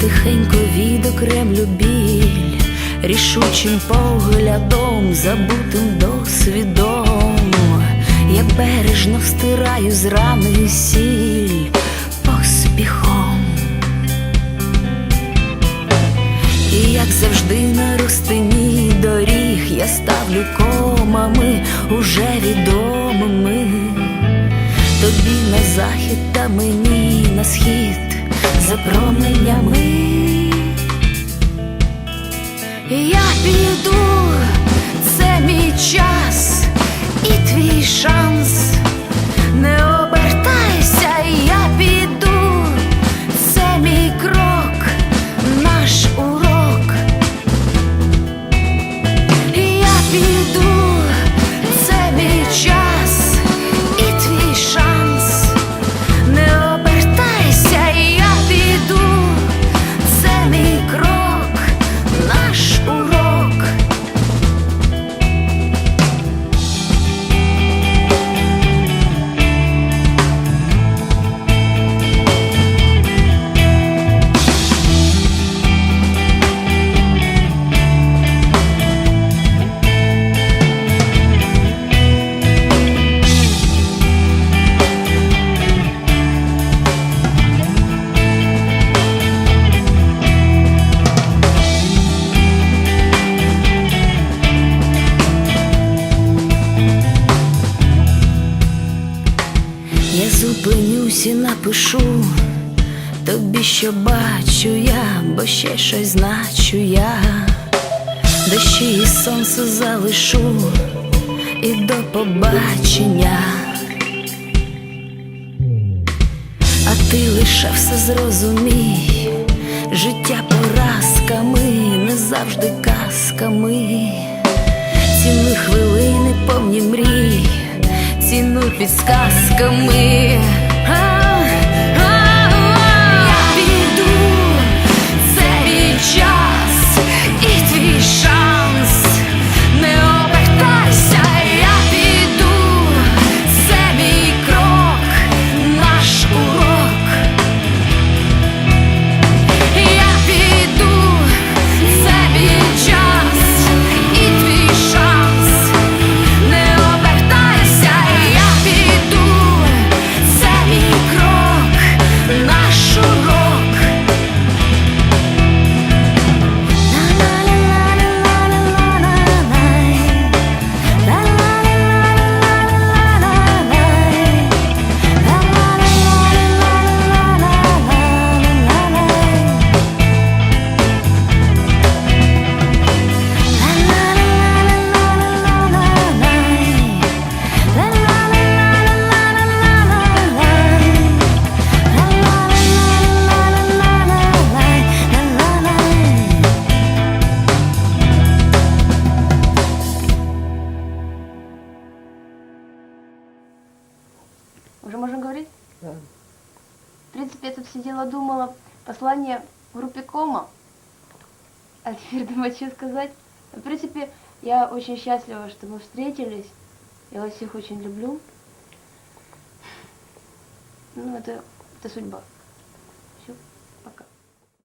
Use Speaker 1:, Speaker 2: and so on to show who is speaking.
Speaker 1: тихенько відокремлю біль, рішучим поглядом, забутим досвідом, я бережно встираю з рани сіль поспіхом. І як завжди на розтині доріг я ставлю комами уже відомими. Тобі на захід та мені на схід за променями. Я піду, це мій час і твій шанс. Зупинюсь і напишу тобі, що бачу я, бо ще щось значу я, дощі і сонце залишу, і до побачення. А ти лише все зрозумій, життя поразками, не завжди казками. Ціни підсказками.
Speaker 2: Уже можно говорить?
Speaker 3: Да.
Speaker 2: В принципе, я тут сидела, думала послание в группе Кома. А теперь думаю, что сказать. В принципе, я очень счастлива, что мы встретились. Я вас всех очень люблю. Ну, это, это судьба.